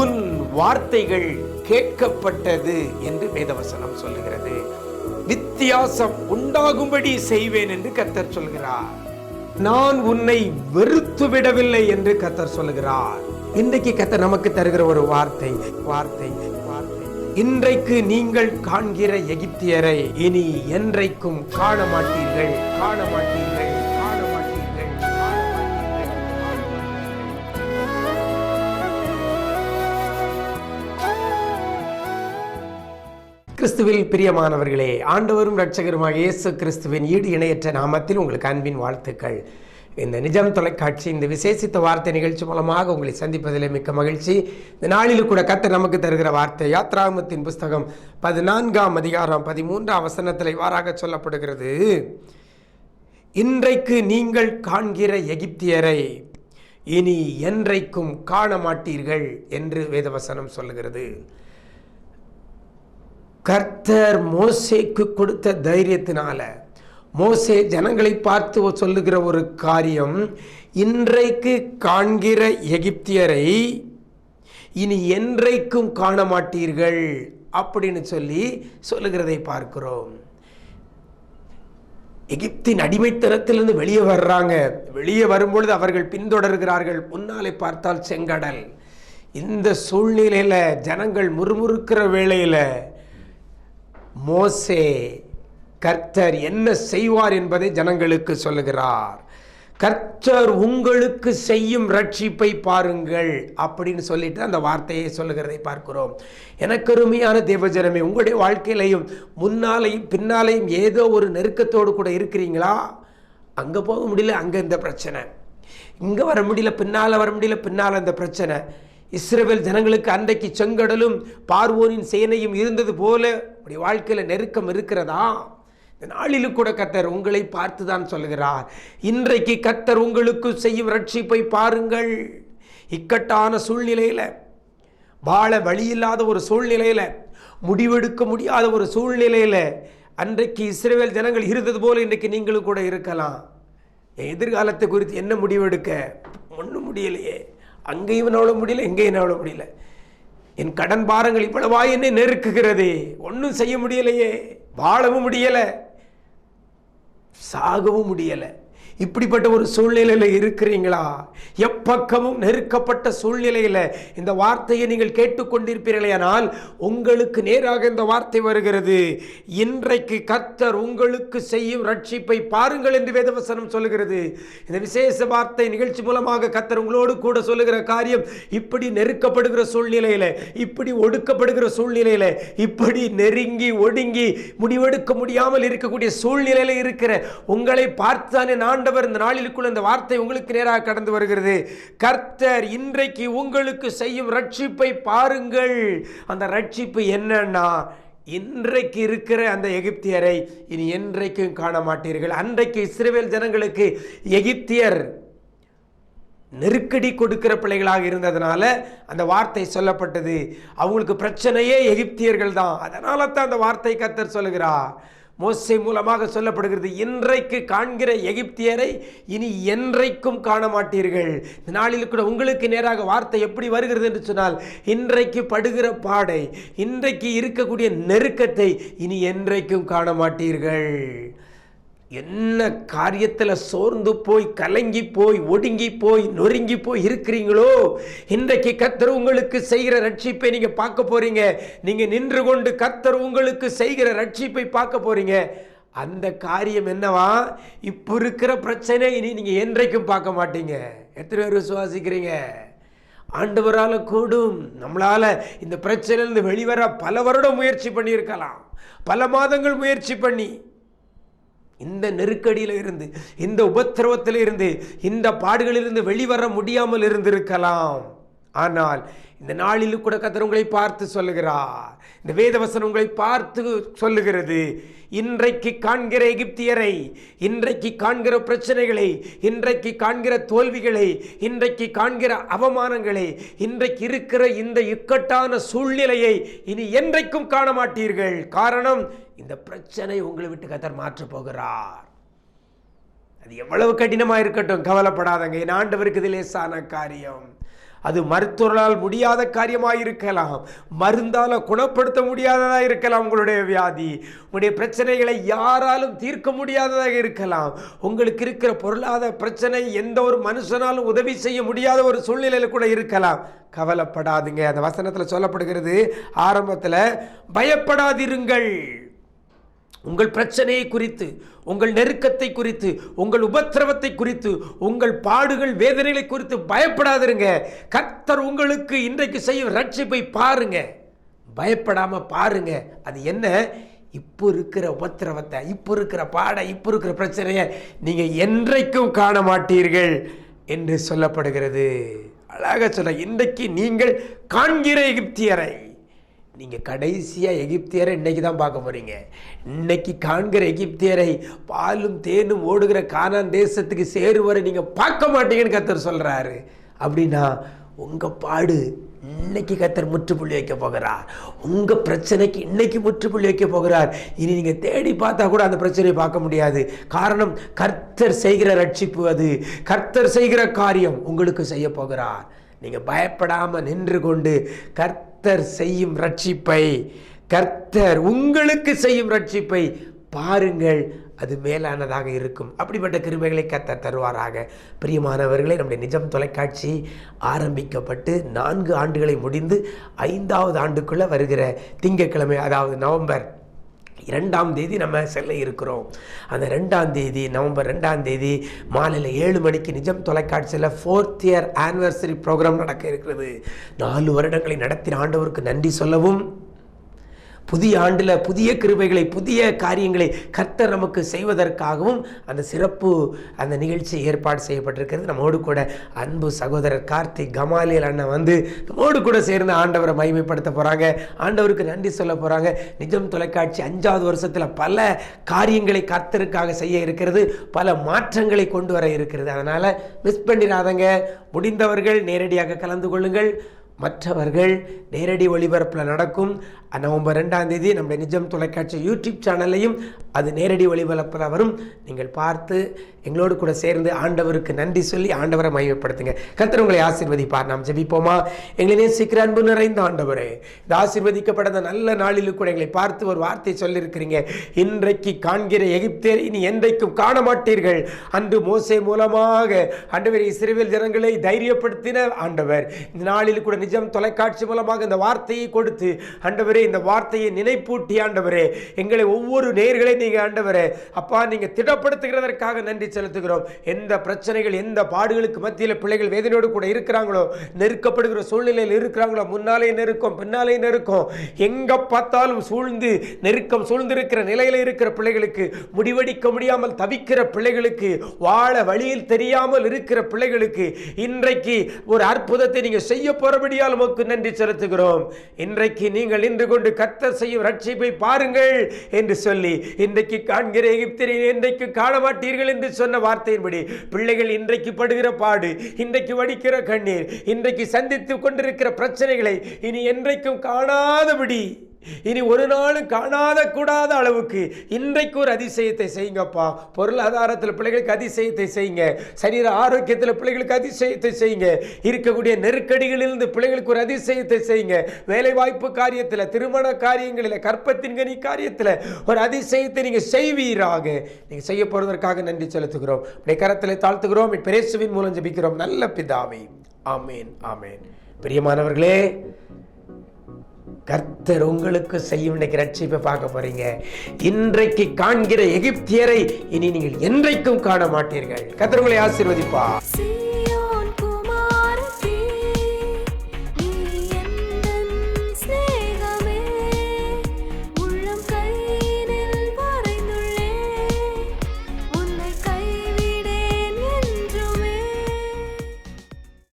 உன் வார்த்தைகள் கேட்கப்பட்டது என்று வேதவசனம் சொல்லுகிறது. வித்தியாசம் உண்டாகும்படி செய்வேன் என்று கத்தர் சொல்கிறார். நான் உன்னை வெறுத்து விடவில்லை என்று கத்தர் சொல்லுகிறார். இன்றைக்கு கத்தர் நமக்கு தருகிற ஒரு வார்த்தை வார்த்தை வார்த்தை. இன்றைக்கு நீங்கள் காண்கிற எகிப்தியரை இனி என்றைக்கும் காண மாட்டீர்கள் காண மாட்டீர்கள் கிறிஸ்துவில் பிரியமானவர்களே ஆண்டவரும் ரட்சகருமாக இயேசு கிறிஸ்துவின் ஈடு இணையற்ற நாமத்தில் உங்களுக்கு அன்பின் வாழ்த்துக்கள். இந்த நிஜம் தொலைக்காட்சி இந்த விசேஷித்த வார்த்தை நிகழ்ச்சி மூலமாக உங்களை சந்திப்பதில் மிக்க மகிழ்ச்சி. இந்த நாளில் கூட கர்த்தர் நமக்கு தருகிற வார்த்தை யாத்ராமத்தின் புஸ்தகம் பதினான்காம் அதிகாரம் பதிமூன்றாம் வசனத்தில் இவ்வாறாக சொல்லப்படுகிறது. இன்றைக்கு நீங்கள் காண்கிற எகிப்தியரை இனி என்றைக்கும் காண மாட்டீர்கள் என்று வேதவசனம் சொல்லுகிறது. கர்த்தர் மோசேக்கு கொடுத்த தைரியத்தினால மோசே ஜனங்களை பார்த்து சொல்லுகிற ஒரு காரியம் இன்றைக்கு காண்கிற எகிப்தியரை இனி என்றைக்கும் காண மாட்டீர்கள் அப்படின்னு சொல்லி சொல்லுகிறதை பார்க்கிறோம். எகிப்தின் அடிமைத்தனத்திலிருந்து வெளியே வர்றாங்க. வெளியே வரும்பொழுது அவர்கள் பின்தொடர்கிறார்கள். முன்னாலே பார்த்தால் செங்கடல். இந்த சூழ்நிலையில் ஜனங்கள் முறுமுறுக்கிற வேளையில் மோசே கர்த்தர் என்ன செய்வார் என்பதை ஜனங்களுக்கு சொல்லுகிறார். கர்த்தர் உங்களுக்கு செய்யும் ரட்சிப்பை பாருங்கள் அப்படின்னு சொல்லிட்டு அந்த வார்த்தையை சொல்லுகிறதை பார்க்கிறோம். எனக்கு அருமையான தேவஜனமே உங்களுடைய வாழ்க்கையிலையும் முன்னாலையும் பின்னாலையும் ஏதோ ஒரு நெருக்கத்தோடு கூட இருக்கிறீங்களா? அங்கே போக முடியல அங்கே இந்த பிரச்சனை. இங்கே வர முடியல பின்னால் வர முடியல பின்னால் இந்த பிரச்சனை. இஸ்ரேல் ஜனங்களுக்கு அன்றைக்கு செங்கடலும் பார்வோனின் சேனையும் இருந்தது போல உடைய வாழ்க்கையில் நெருக்கம் இருக்கிறதா? இந்த நாளிலும் கூட கத்தர் உங்களை பார்த்து தான் சொல்கிறார் இன்றைக்கு கத்தர் உங்களுக்கு செய்யும் ரட்சிப்பை பாருங்கள். இக்கட்டான சூழ்நிலையில் வாழ வழியில்லாத ஒரு சூழ்நிலையில் முடிவெடுக்க முடியாத ஒரு சூழ்நிலையில் அன்றைக்கு இஸ்ரேல் ஜனங்கள் இருந்தது போல இன்றைக்கு நீங்களும் கூட இருக்கலாம். என் எதிர்காலத்தை குறித்து என்ன முடிவெடுக்க? ஒன்றும் முடியலையே. அங்கேயும் என்னால முடியல எங்கேயும் என்னால முடியல. என் கடன் பாரங்கள் இவ்வளவா என்னை நெருக்குகிறது. ஒன்றும் செய்ய முடியலையே. வாழவும் முடியலை. சாகவும் முடியலை. இப்படிப்பட்ட ஒரு சூழ்நிலையில் இருக்கிறீங்களா? எப்பக்கமும் நெருக்கப்பட்ட சூழ்நிலையில் இந்த வார்த்தையை நீங்கள் கேட்டுக்கொண்டிருப்பீர்களே ஆனால் உங்களுக்கு நேராக இந்த வார்த்தை வருகிறது. இன்றைக்கு கர்த்தர் உங்களுக்கு செய்யும் ரட்சிப்பை பாருங்கள் என்று வேதவசனம் சொல்லுகிறது. இந்த விசேஷ வார்த்தை நிகழ்ச்சி மூலமாக கர்த்தர் உங்களோடு கூட சொல்லுகிற காரியம் இப்படி நெருக்கப்படுகிற சூழ்நிலையில் இப்படி ஒடுக்கப்படுகிற சூழ்நிலையில் இப்படி நெருங்கி ஒடுங்கி முடிவெடுக்க முடியாமல் இருக்கக்கூடிய சூழ்நிலையில் இருக்கிற உங்களை பார்த்தானே நான் ஆண்டவர் இந்த நாளிலுக்குள்ள இந்த வார்த்தை உங்களுக்கு நேராக கடந்து வருகிறது. கர்த்தர் இன்றைக்கு உங்களுக்கு செய்யும் ரட்சிப்பை பாருங்கள். அந்த ரட்சிப்பு என்னன்னா இன்றைக்கு இருக்கிற அந்த எகிப்தியரை இனி என்றைக்கும் காண மாட்டீர்கள் அன்றைக்கு இஸ்ரேல் ஜனங்களுக்கு எகிப்தியர் நெருக்கடி கொடுக்கிற பிள்ளைகளாக இருந்ததுனால அந்த வார்த்தை சொல்லப்பட்டது. அவங்களுக்கு பிரச்சனையே எகிப்தியர்கள் தான். அதனால தான் அந்த வார்த்தை கத்தர் சொல்லுகிறார். மோசை மூலமாக சொல்லப்படுகிறது இன்றைக்கு காண்கிற எகிப்தியரை இனி என்றைக்கும் காண மாட்டீர்கள். இந்த நாளில் கூட உங்களுக்கு நேராக வார்த்தை எப்படி வருகிறது என்று சொன்னால் இன்றைக்கு படுகிற பாடை இன்றைக்கு இருக்கக்கூடிய நெருக்கத்தை இனி என்றைக்கும் காண மாட்டீர்கள். என்ன காரியத்தில் சோர்ந்து போய் கலங்கி போய் ஒடுங்கி போய் நொறுங்கி போய் இருக்கிறீங்களோ? இன்றைக்கு கத்தர் உங்களுக்கு செய்கிற ரட்சிப்பை நீங்கள் பார்க்க போகிறீங்க நீங்கள் நின்று கொண்டு கத்தர் உங்களுக்கு செய்கிற ரட்சிப்பை பார்க்க போகிறீங்க அந்த காரியம் என்னவா? இப்போ இருக்கிற பிரச்சனை இனி நீங்கள் என்றைக்கும் பார்க்க மாட்டீங்க. எத்தனை பேர் விசுவாசிக்கிறீங்க? ஆண்டவரால் கூடும். நம்மளால் இந்த பிரச்சனையிலேருந்து வெளிவர பல வருடம் முயற்சி பண்ணியிருக்கலாம். பல மாதங்கள் முயற்சி பண்ணி. இந்த நெருக்கடியில் இருந்து இந்த உபத்திரவத்தில் இருந்து இந்த பாடுகளிலிருந்து வெளிவர முடியாமல் இருந்திருக்கலாம். ஆனால் இந்த நாளிலும் கூட கத்தர் உங்களை பார்த்து சொல்லுகிறார். இந்த வேதவசனம் உங்களை பார்த்து சொல்லுகிறது. இன்றைக்கு காண்கிற எகிப்தியரை இன்றைக்கு காண்கிற பிரச்சனைகளை இன்றைக்கு காண்கிற தோல்விகளை இன்றைக்கு காண்கிற அவமானங்களை இன்றைக்கு இருக்கிற இந்த இக்கட்டான சூழ்நிலையை இனி என்றைக்கும் காண மாட்டீர்கள் காரணம் இந்த பிரச்சனை உங்களை விட்டு கத்தர் மாற்றப் போகிறார். அது எவ்வளவு கடினமாக இருக்கட்டும் கவலைப்படாதங்க. என் ஆண்டவருக்கு இது லேசான காரியம். அது மருத்துவர்களால் முடியாத காரியமாக இருக்கலாம். மருந்தால் குணப்படுத்த முடியாததாக இருக்கலாம் உங்களுடைய வியாதி. உங்களுடைய பிரச்சனைகளை யாராலும் தீர்க்க முடியாததாக இருக்கலாம். உங்களுக்கு இருக்கிற பொருளாதார பிரச்சனை எந்த ஒரு மனுஷனாலும் உதவி செய்ய முடியாத ஒரு சூழ்நிலையில் கூட இருக்கலாம். கவலைப்படாதுங்க. அந்த வசனத்தில் சொல்லப்படுகிறது ஆரம்பத்தில் பயப்படாதிருங்கள். உங்கள் பிரச்சனையை குறித்து உங்கள் நெருக்கத்தை குறித்து உங்கள் உபத்திரவத்தை குறித்து உங்கள் பாடுகள் வேதனைகளை குறித்து பயப்படாதிருங்க. கர்த்தர் உங்களுக்கு இன்றைக்கு செய்யும் ரட்சிப்பை பாருங்க. பயப்படாமல் பாருங்க. அது என்ன? இப்போ இருக்கிற உபத்திரவத்தை இப்போ இருக்கிற பாட இப்போ இருக்கிற பிரச்சனையை நீங்கள் என்றைக்கும் காண மாட்டீர்கள் என்று சொல்லப்படுகிறது. அழகாக சொல்ல இன்றைக்கு நீங்கள் காண்கிற எகிப்தியரை நீங்கள் கடைசியாக எகிப்தியரை இன்னைக்கு தான் பார்க்க போகிறீங்க இன்னைக்கு காண்கிற எகிப்தியரை பாலும் தேனும் ஓடுகிற கானான் தேசத்துக்கு சேருவரை நீங்கள் பார்க்க மாட்டீங்கன்னு கத்தர் சொல்கிறாரு அப்படின்னா உங்கள் பாடு இன்னைக்கு கத்தர் முற்றுப்புள்ளி வைக்க போகிறார். உங்கள் பிரச்சனைக்கு இன்னைக்கு முற்றுப்புள்ளி வைக்க போகிறார். இனி நீங்கள் தேடி பார்த்தா கூட அந்த பிரச்சனையை பார்க்க முடியாது. காரணம் கர்த்தர் செய்கிற ரட்சிப்பு அது. கர்த்தர் செய்கிற காரியம் உங்களுக்கு செய்ய போகிறார். நீங்கள் பயப்படாமல் நின்று கொண்டு கர்த்தர் செய்யும் ரட்சிப்பை கர்த்தர் உங்களுக்கு செய்யும் ரட்சிப்பை பாருங்கள் அது மேலானதாக இருக்கும். அப்படிப்பட்ட கிருமைகளை கர்த்தர் தருவாராக. பிரியமானவர்களே நம்முடைய நிஜம் தொலைக்காட்சி ஆரம்பிக்கப்பட்டு நான்கு ஆண்டுகளை முடிந்து ஐந்தாவது ஆண்டுக்குள்ளே வருகிற திங்கட்கிழமை அதாவது நவம்பர் இரண்டாம் தேதி நம்ம செல்ல இருக்கிறோம். அந்த ரெண்டாம் தேதி நவம்பர் ரெண்டாம் தேதி மாலையில் ஏழு மணிக்கு நிஜம் தொலைக்காட்சியில் ஃபோர்த் இயர் ஆனிவர்சரி ப்ரோக்ராம் நடக்க இருக்கிறது. நாலு வருடங்களை நடத்தின ஆண்டவருக்கு நன்றி சொல்லவும் புதிய ஆண்டில் புதிய கிருபைகளை புதிய காரியங்களை கர்த்தர் நமக்கு செய்வதற்காகவும் அந்த சிறப்பு அந்த நிகழ்ச்சி ஏற்பாடு செய்யப்பட்டிருக்கிறது. நம்மோடு கூட அன்பு சகோதரர் கார்த்திக் கமாலியல் அண்ணன் வந்து நம்மோடு கூட சேர்ந்து ஆண்டவரை மகிமைப்படுத்த போகிறாங்க ஆண்டவருக்கு நன்றி சொல்ல போகிறாங்க நிஜம் தொலைக்காட்சி அஞ்சாவது வருஷத்தில் பல காரியங்களை கர்த்தருக்காக செய்ய இருக்கிறது. பல மாற்றங்களை கொண்டு வர இருக்கிறது. அதனால் மிஸ் பண்ணிடாதங்க. முடிந்தவர்கள் நேரடியாக கலந்து கொள்ளுங்கள். மற்றவர்கள் நேரடி ஒளிபரப்பில் நடக்கும். நவம்பர் ரெண்டாம் தேதி நம்முடைய நிஜம் தொலைக்காட்சி யூடியூப் சேனல்லையும் அது நேரடி ஒளிபரப்பில் வரும் நீங்கள் பார்த்து எங்களோடு கூட சேர்ந்து ஆண்டவருக்கு நன்றி சொல்லி ஆண்டவரை மையப்படுத்துங்க கத்தர் உங்களை ஆசீர்வதிப்பார். நாம் ஜெபிப்போமா? எங்களை நேசிக்கிற அன்பு நிறைந்த ஆண்டவரே இந்த ஆசீர்வதிக்கப்பட்ட நல்ல நாளிலும் கூட எங்களை பார்த்து ஒரு வார்த்தை சொல்லியிருக்கிறீங்க. இன்றைக்கு காண்கிற எகிப்தேர் இனி என்றைக்கும் காண மாட்டீர்கள் அன்று மோசே மூலமாக ஆண்டவர் இஸ்ரேல் ஜனங்களை தைரியப்படுத்தின ஆண்டவர். இந்த நாளில் கூட நிஜம் தொலைக்காட்சி மூலமாக இந்த வார்த்தையை கொடுத்து ஆண்டவர் ஆண்டவரே இந்த வார்த்தையை நினைப்பூட்டி ஆண்டவரே. எங்களை ஒவ்வொரு நேர்களை நீங்கள் ஆண்டவரே. அப்பா நீங்கள் திடப்படுத்துகிறதற்காக நன்றி செலுத்துகிறோம். எந்த பிரச்சனைகள் எந்த பாடுகளுக்கு மத்தியில் பிள்ளைகள் வேதனையோடு கூட இருக்கிறாங்களோ நெருக்கப்படுகிற சூழ்நிலையில் இருக்கிறாங்களோ முன்னாலே நெருக்கம் பின்னாலே நெருக்கம். எங்கே பார்த்தாலும் சூழ்ந்து நெருக்கம் சூழ்ந்திருக்கிற நிலையில் இருக்கிற பிள்ளைகளுக்கு முடிவெடிக்க முடியாமல் தவிக்கிற பிள்ளைகளுக்கு வாழ வழியில் தெரியாமல் இருக்கிற பிள்ளைகளுக்கு இன்றைக்கு ஒரு அற்புதத்தை நீங்கள் செய்ய போகிறபடியால் உமக்கு நன்றி செலுத்துகிறோம். இன்றைக்கு நீங்கள் இன்று நின்று கொண்டு கர்த்தர் செய்யும் ரட்சிப்பை பாருங்கள் என்று சொல்லி இன்றைக்கு காண்கிற எகிப்திரை இன்றைக்கு காணமாட்டீர்கள் என்று சொன்ன வார்த்தையின்படி பிள்ளைகள் இன்றைக்கு படுகிற பாடு இன்றைக்கு வடிக்கிற கண்ணீர் இன்றைக்கு சந்தித்து கொண்டிருக்கிற பிரச்சனைகளை இனி என்றைக்கும் காணாதபடி இனி ஒரு நாளும் காணாத கூடாத அளவுக்கு இன்றைக்கு ஒரு அதிசயத்தை செய்யுங்கப்பா. பொருளாதாரத்தில் பிள்ளைகளுக்கு அதிசயத்தை செய்யுங்க. சரீர ஆரோக்கியத்தில் பிள்ளைகளுக்கு அதிசயத்தை செய்யுங்க. இருக்கக்கூடிய நெருக்கடிகளிலிருந்து பிள்ளைகளுக்கு ஒரு அதிசயத்தை செய்யுங்க. வேலைவாய்ப்பு காரியத்தில் திருமண காரியங்களில் கற்பத்தின் கனி காரியத்தில் ஒரு அதிசயத்தை நீங்கள் செய்வீராக. நீங்கள் செய்ய போகிறதற்காக நன்றி செலுத்துகிறோம். உடைய கரத்தில் தாழ்த்துகிறோம். என் பிரேசுவின் மூலம் ஜபிக்கிறோம். நல்ல பிதாவை. ஆமேன் ஆமேன். பிரியமானவர்களே கர்த்தர் உங்களுக்கு செய்யும் இன்னைக்கு ரட்சிப்பை பார்க்க போறீங்க. இன்றைக்கு காண்கிற எகிப்தியரை இனி நீங்கள் என்றைக்கும் காண மாட்டீர்கள். கர்த்தர் உங்களை ஆசீர்வதிப்பா